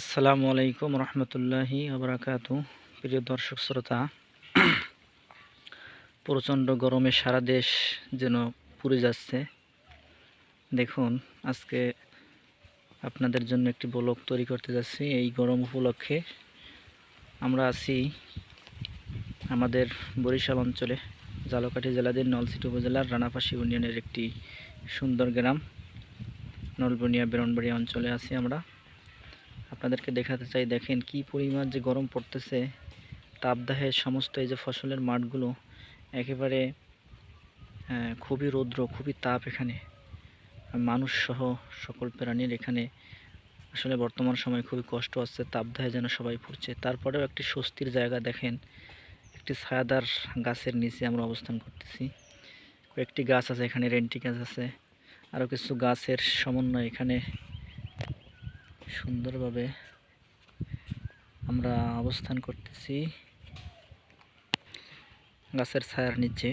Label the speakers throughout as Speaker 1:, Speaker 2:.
Speaker 1: আসসালামু আলাইকুম রহমতুল্লাহি আবরাকাতু। প্রিয় দর্শক, শ্রোতা, প্রচণ্ড গরমে সারা দেশ যেন পুড়ে যাচ্ছে। দেখুন, আজকে আপনাদের জন্য একটি ব্লগ তৈরি করতে যাচ্ছি। এই গরম উপলক্ষে আমরা আছি আমাদের বরিশাল অঞ্চলে, জালকাঠি জেলাদের নলছিটি উপজেলার রানাপাশি ইউনিয়নের একটি সুন্দর গ্রাম, নলবনিয়া বেরনবাড়ি অঞ্চলে আছি আমরা। আপনাদেরকে দেখাতে চাই দেখেন কি পরিমাণ যে গরম পড়তেছে তাপদাহে সমস্ত এই যে ফসলের মাঠগুলো একেবারে আহ, খুবই রৌদ্র খুবই তাপ এখানে। মানুষ সহ সকল প্রাণীর এখানে আসলে বর্তমান সময়ে খুবই কষ্ট হচ্ছে তাপদাহে যেন সবাই পড়ছে তারপরেও একটি স্বস্তির জায়গা দেখেন একটি ছায়াদার গাছের নিচে আমরা অবস্থান করতেছি। কয়েকটি গাছ আছে এখানে রেন্টি গাছ আছে আরও কিছু গাছের সমন্বয় এখানে সুন্দরভাবে আমরা অবস্থান করতেছি। গাছের ছায়ার নিচে।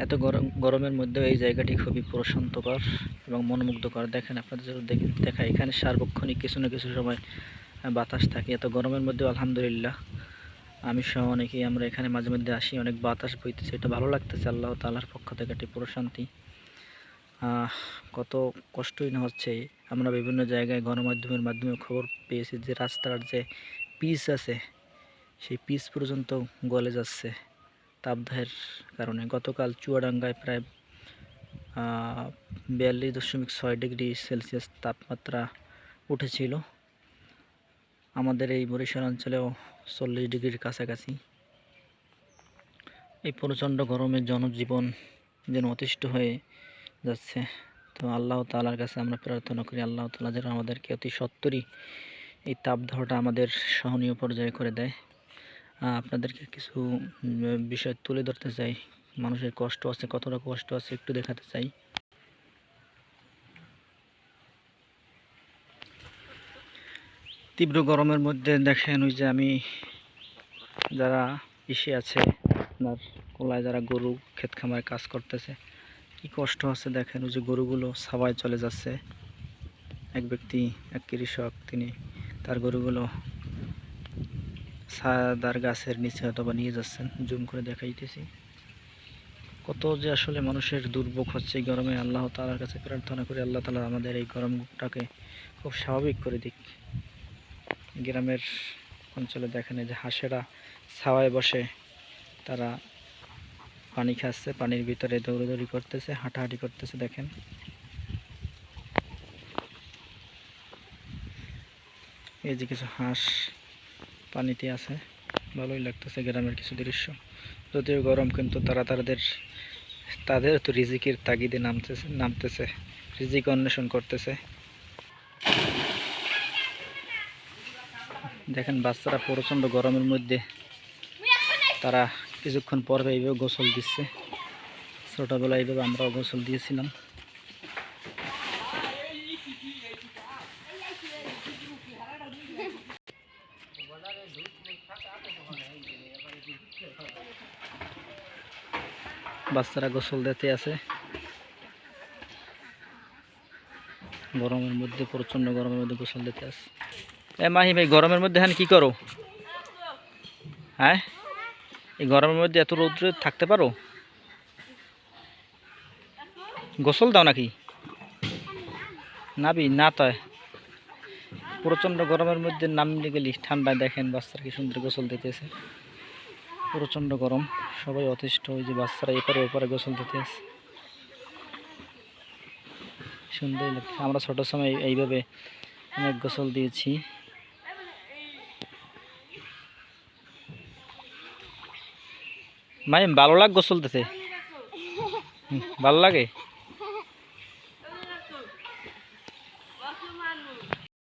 Speaker 1: এত গরম, গরমের মধ্যেও এই জায়গাটি খুবই প্রশান্তকর এবং মনোমুগ্ধকর। দেখেন আপনাদের দেখে এখানে সার্বক্ষণিক কিছু না কিছু সময় বাতাস থাকে। এত গরমের মধ্যেও আলহামদুলিল্লাহ। আমি সহ অনেকেই আমরা এখানে মাঝে মধ্যে আসি, অনেক বাতাস বইতেছে। এটা ভালো লাগতেছে, আল্লাহ তাআলার পক্ষ থেকে একটি প্রশান্তি। কত কষ্টই না হচ্ছে। আমরা বিভিন্ন জায়গায় গণমাধ্যমের মাধ্যমে খবর পেয়েছি যে রাস্তার যে পিচ আছে, সেই পিচ পর্যন্ত গলে যাচ্ছে তাপদাহের কারণে। গতকাল চুয়াডাঙ্গায় প্রায় বিয়াল্লিশ দশমিক ছয় ডিগ্রি সেলসিয়াস তাপমাত্রা উঠেছিল। আমাদের এই বরিশাল অঞ্চলেও চল্লিশ ডিগ্রির কাছাকাছি। এই প্রচণ্ড গরমে জনজীবন যেন অতিষ্ঠ হয়ে যাচ্ছে। তো আল্লাহ তালার কাছে আমরা প্রার্থনা করি, আল্লাহ তালা যেন আমাদেরকে অতি সত্তরই এই তাপদাহটা আমাদের সহনীয় পর্যায়ে করে দেয়। আপনাদেরকে কিছু বিষয় তুলে ধরতে চাই। মানুষের কষ্ট আছে, কতটা কষ্ট আছে একটু দেখাতে চাই। তীব্র গরমের মধ্যে দেখেন ওই যে আমি যারা ইসে আছে, আপনার কোলায় যারা গরু, ক্ষেত খামারে কাজ করতেছে কি কষ্ট আছে দেখেন, ওই যে গরুগুলো সাবায় চলে যাচ্ছে। এক ব্যক্তি, এক কৃষক, তিনি তার গরুগুলো ছায়াদার গাছের নিচে অথবা নিয়ে যাচ্ছেন। জুম করে দেখাইতেছি। কত যে আসলে মানুষের দুর্ভোগ হচ্ছে এই গরমে। আল্লাহ তাআলার কাছে প্রার্থনা করে, আল্লাহ তালা আমাদের এই গরমটাকে খুব স্বাভাবিক করে দিক। গ্রামের অঞ্চলে দেখেন যে হাঁসেরা ছাওয়ায় বসে, তারা পানি খাচ্ছে, পানির ভিতরে দৌড়াদৌড়ি করতেছে, হাঁটাহাঁটি করতেছে, দেখেন। এই যে কিছু হাঁস, পানিতে আছে, ভালোই লাগতেছে গ্রামের কিছু দৃশ্য। যদিও গরম, কিন্তু তারা তাদের তাদের তো রিজিকের তাগিদে নামতেছে নামতেছে, রিজিক অন্বেষণ করতেছে। দেখেন, বাচ্চারা প্রচণ্ড গরমের মধ্যে তারা কিছুক্ষণ পর এইভাবে গোসল দিচ্ছে। ছোটোবেলায় এইভাবে আমরাও গোসল দিয়েছিলাম। বাচ্চারা গোসল দিতে আছে। গরমের মধ্যে প্রচণ্ড গরমের মধ্যে গোসল দিতে আছে। এ মাহি ভাই, গরমের মধ্যে হ্যাঁ কি করো? হ্যাঁ? এই গরমের মধ্যে এত রৌদ্রে থাকতে পারো? গোসল দাও নাকি? নাবি, না তয় প্রচণ্ড গরমের মধ্যে নামলে গেলি, ঠান্ডায় দেখেন বাচ্চারা কি সুন্দর গোসল দিতেছে। প্রচণ্ড গরম, সবাই অতিষ্ঠ, ওই যে বাচ্চারা এপারে ওপারে গোসল দিতে আছে সুন্দর আমরা ছোটোর সময় এইভাবে অনেক গোসল দিয়েছি। মাই ভালো লাগ চলতেছে। ভালো লাগে?